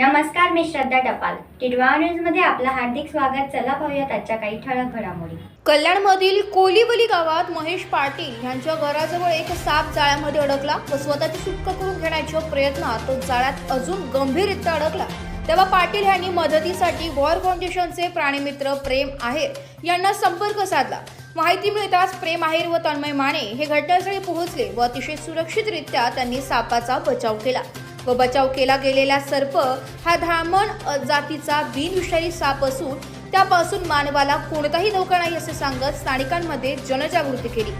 नमस्कार मी श्रद्धा टपाल. टिडवा न्यूजमध्ये आपलं हार्दिक स्वागत. चला पाहूयात आजच्या काही ठळक घडामोडी. कल्याणमधील कोलिवली गावात महेश पाटील यांच्या घराजवळ एक साप जाळ्यामध्ये अडकला. व स्वतःची सुटका करून घेण्याच्या प्रयत्नात तो जाळ्यात अजून गंभीररित्या अडकला. तेव्हा पाटील यांनी मदतीसाठी वॉर फाउंडेशनचे प्राणीमित्र प्रेम आहेर यांना संपर्क साधला. माहिती मिळताच प्रेम आहेर व तन्मय माने हे घटनास्थळी पोहोचले व अतिशय सुरक्षितरित्या त्यांनी सापाचा बचाव केला. व बचाव केला गेलेला सर्प हा धामण जातीचा बिनविषारी साप असून त्यापासून मानवाला कोणताही धोका नाही असे सांगत स्थानिकांमध्ये जनजागृती केली.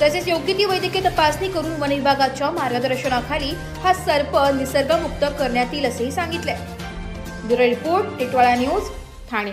तसेच योग्य ती वैद्यकीय तपासणी करून वन विभागाच्या मार्गदर्शनाखाली हा सर्प निसर्गमुक्त करण्यात येईल असेही सांगितले bureau report Titwala news Thane.